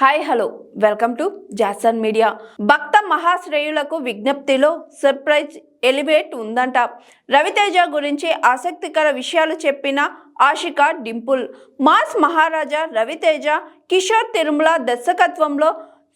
Hi hello welcome to Jason media భక్త మహాశ్రేయులకు విజ్ఞప్తిలో surprise elevate ఉందంట. రవితేజ గురించి ఆసక్తికర విషయాలు చెప్పిన ఆషిక డింపుల్. మాస్ మహారాజా రవితేజ కిషోర్ తిరుమల దర్శకత్వంలో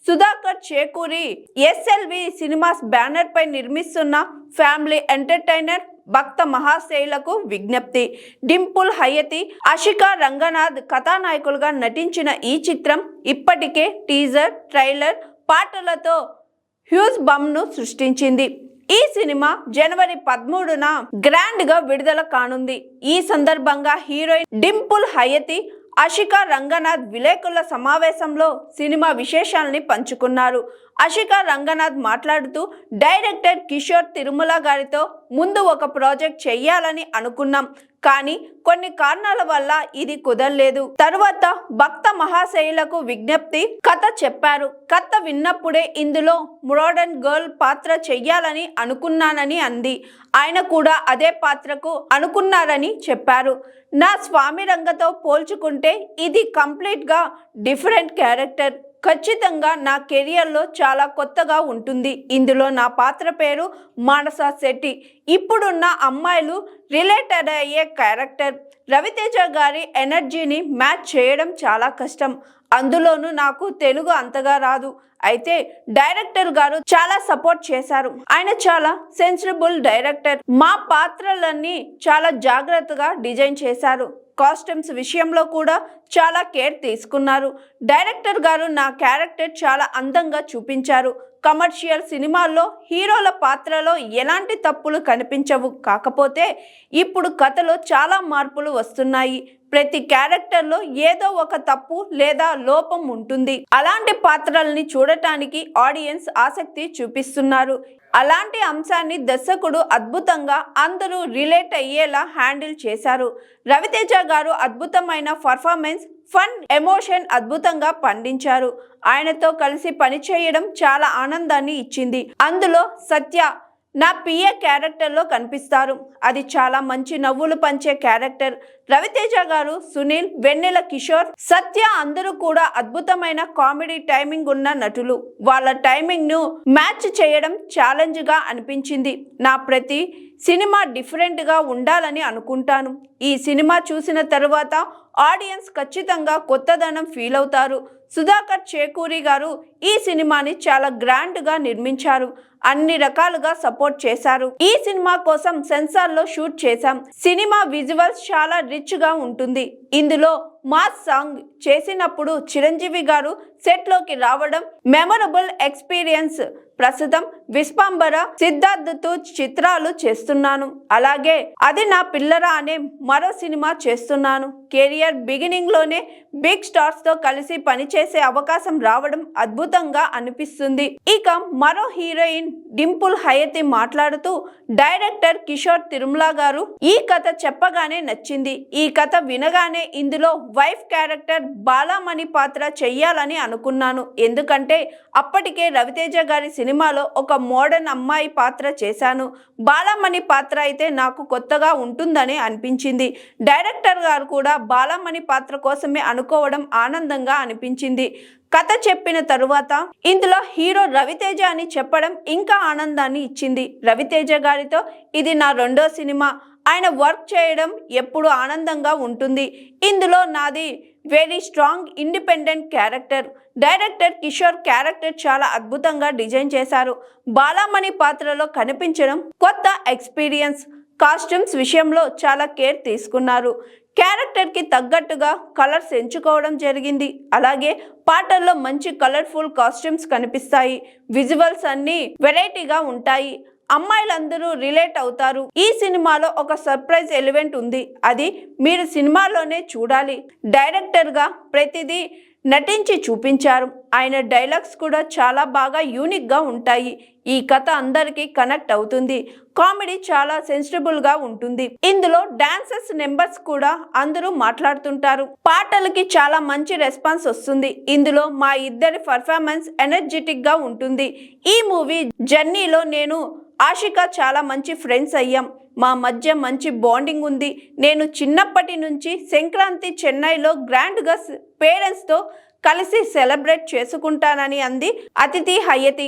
Sudhakar Chekuri SLV cinemas banner పై నిర్మిస్తున్న ఫ్యామిలీ ఎంటర్టైనర్ భక్త మహాశైలకు విజ్ఞప్తి. డింపుల్ హయతి అషిక రంగనాథ్ కథానాయకులుగా నటించిన ఈ చిత్రం ఇప్పటికే టీజర్ ట్రైలర్ పాటలతో హ్యూజ్ బమ్ను సృష్టించింది. ఈ సినిమా జనవరి పదమూడున గ్రాండ్గా విడుదల కానుంది. ఈ సందర్భంగా హీరోయిన్ డింపుల్ హయతి అషికా రంగనాథ్ విలేకరుల సమావేశంలో సినిమా విశేషాల్ని పంచుకున్నారు. అషికా రంగనాథ్ మాట్లాడుతూ డైరెక్టర్ కిషోర్ తిరుమల గారితో ముందు ఒక ప్రాజెక్ట్ చెయ్యాలని అనుకున్నాం. కానీ కొన్ని కారణాల వల్ల ఇది కుదరలేదు. తరువాత భక్త మహాశైలకు విజ్ఞప్తి కథ చెప్పారు. కథ విన్నప్పుడే ఇందులో మోడర్న్ గర్ల్ పాత్ర చెయ్యాలని అనుకున్నానని అంది. ఆయన కూడా అదే పాత్రకు అనుకున్నారని చెప్పారు. నా స్వామి రంగతో పోల్చుకుంటే ఇది కంప్లీట్గా డిఫరెంట్ క్యారెక్టర్. ఖచ్చితంగా నా కెరియర్లో చాలా కొత్తగా ఉంటుంది. ఇందులో నా పాత్ర పేరు మానస శెట్టి. ఇప్పుడున్న అమ్మాయిలు రిలేటెడ్ అయ్యే క్యారెక్టర్ రవితేజ గారి ఎనర్జీని మ్యాచ్ చేయడం చాలా కష్టం. అందులోనూ నాకు తెలుగు అంతగా రాదు. అయితే డైరెక్టర్ గారు చాలా సపోర్ట్ చేశారు. ఆయన చాలా సెన్సిబుల్ డైరెక్టర్. మా పాత్రలన్నీ చాలా జాగ్రత్తగా డిజైన్ చేశారు. కాస్ట్యూమ్స్ విషయంలో కూడా చాలా కేర్ తీసుకున్నారు. డైరెక్టర్ గారు నా క్యారెక్టర్ చాలా అందంగా చూపించారు. కమర్షియల్ సినిమాల్లో హీరోల పాత్రలో ఎలాంటి తప్పులు కనిపించవు. కాకపోతే ఇప్పుడు కథలో చాలా మార్పులు వస్తున్నాయి. ప్రతి క్యారెక్టర్లో ఏదో ఒక తప్పు లేదా లోపం ఉంటుంది. అలాంటి పాత్రల్ని చూడటానికి ఆడియన్స్ ఆసక్తి చూపిస్తున్నారు. అలాంటి అంశాన్ని దర్శకుడు అద్భుతంగా అందరూ రిలేట్ అయ్యేలా హ్యాండిల్ చేశారు. రవితేజ గారు అద్భుతమైన పర్ఫార్మెన్స్ ఫన్ ఎమోషన్ అద్భుతంగా పండించారు. ఆయనతో కలిసి పనిచేయడం చాలా ఆనందాన్ని ఇచ్చింది. అందులో సత్య నా పిఏ క్యారెక్టర్లో కనిపిస్తారు. అది చాలా మంచి నవ్వులు పంచే క్యారెక్టర్. రవితేజ గారు సునీల్ వెన్నెల కిషోర్ సత్య అందరూ కూడా అద్భుతమైన కామెడీ టైమింగ్ ఉన్న నటులు. వాళ్ళ టైమింగ్ను మ్యాచ్ చేయడం ఛాలెంజ్గా అనిపించింది. నా ప్రతి సినిమా డిఫరెంట్గా ఉండాలని అనుకుంటాను. ఈ సినిమా చూసిన తరువాత ఆడియన్స్ ఖచ్చితంగా కొత్తదనం ఫీల్ అవుతారు సుధాకర్ చేకూరి గారు ఈ సినిమాని చాలా గ్రాండ్గా నిర్మించారు. అన్ని రకాలుగా సపోర్ట్ చేశారు. ఈ సినిమా కోసం సెన్సార్లో షూట్ చేశాం. సినిమా విజువల్స్ చాలా రిచ్గా ఉంటుంది. ఇందులో మాస్ సాంగ్ చేసినప్పుడు చిరంజీవి గారు సెట్లోకి రావడం మెమొరబుల్ ఎక్స్పీరియన్స్. ప్రస్తుతం విశ్వంబర సిద్ధార్థతో చిత్రాలు చేస్తున్నాను. అలాగే అది నా పిల్లరా అనే మరో సినిమా చేస్తున్నాను. కెరియర్ బిగినింగ్లోనే బిగ్ స్టార్స్తో కలిసి పనిచేసే అవకాశం రావడం అద్భుతంగా అనిపిస్తుంది. ఇక మరో హీరోయిన్ డింపుల్ హయతి మాట్లాడుతూ డైరెక్టర్ కిషోర్ తిరుమల గారు ఈ కథ చెప్పగానే నచ్చింది. ఈ కథ వినగానే ఇందులో వైఫ్ క్యారెక్టర్ బాలామణి పాత్ర చెయ్యాలని అనుకున్నాను. ఎందుకంటే అప్పటికే రవితేజ గారి సినిమాలో ఒక మోడర్న్ అమ్మాయి పాత్ర చేశాను. బాలమణి పాత్ర అయితే నాకు కొత్తగా ఉంటుందని అనిపించింది. డైరెక్టర్ గారు కూడా బాలమణి పాత్ర కోసమే అనుకోవడం ఆనందంగా అనిపించింది. కథ చెప్పిన తరువాత ఇందులో హీరో రవితేజ అని చెప్పడం ఇంకా ఆనందాన్ని ఇచ్చింది. రవితేజ గారితో ఇది నా రెండో సినిమా. ఆయన వర్క్ చేయడం ఎప్పుడు ఆనందంగా ఉంటుంది. ఇందులో నాది very strong independent character director Kishore character చాలా అద్భుతంగా డిజైన్ చేశారు. బాలామణి పాత్రలో కనిపించడం కొత్త ఎక్స్పీరియన్స్ కాస్ట్యూమ్స్ విషయంలో చాలా కేర్ తీసుకున్నారు. క్యారెక్టర్కి తగ్గట్టుగా కలర్స్ ఎంచుకోవడం జరిగింది. అలాగే పాటల్లో మంచి కలర్ఫుల్ కాస్ట్యూమ్స్ కనిపిస్తాయి. విజువల్స్ అన్నీ వెరైటీగా ఉంటాయి. అమ్మాయిలందరూ రిలేట్ అవుతారు. ఈ సినిమాలో ఒక సర్ప్రైజ్ ఎలిమెంట్ ఉంది. అది మీరు సినిమాలోనే చూడాలి. డైరెక్టర్గా ప్రతిదీ నటించి చూపించారు. ఆయన డైలాగ్స్ కూడా చాలా బాగా యూనిక్గా ఉంటాయి. ఈ కథ అందరికీ కనెక్ట్ అవుతుంది. కామెడీ చాలా సెన్సిటబుల్గా ఉంటుంది. ఇందులో డాన్సర్స్ నెంబర్స్ కూడా అందరూ మాట్లాడుతుంటారు. పాటలకి చాలా మంచి రెస్పాన్స్ వస్తుంది. ఇందులో మా ఇద్దరి పర్ఫార్మెన్స్ ఎనర్జెటిక్గా ఉంటుంది. ఈ మూవీ జర్నీలో నేను ఆషిక చాలా మంచి ఫ్రెండ్స్ అయ్యాం. మా మధ్య మంచి బాండింగ్ ఉంది. నేను చిన్నప్పటి నుంచి సంక్రాంతి చెన్నైలో గ్రాండ్గా పేరెంట్స్తో కలిసి సెలబ్రేట్ చేసుకుంటానని అంది అతిథి హయతి.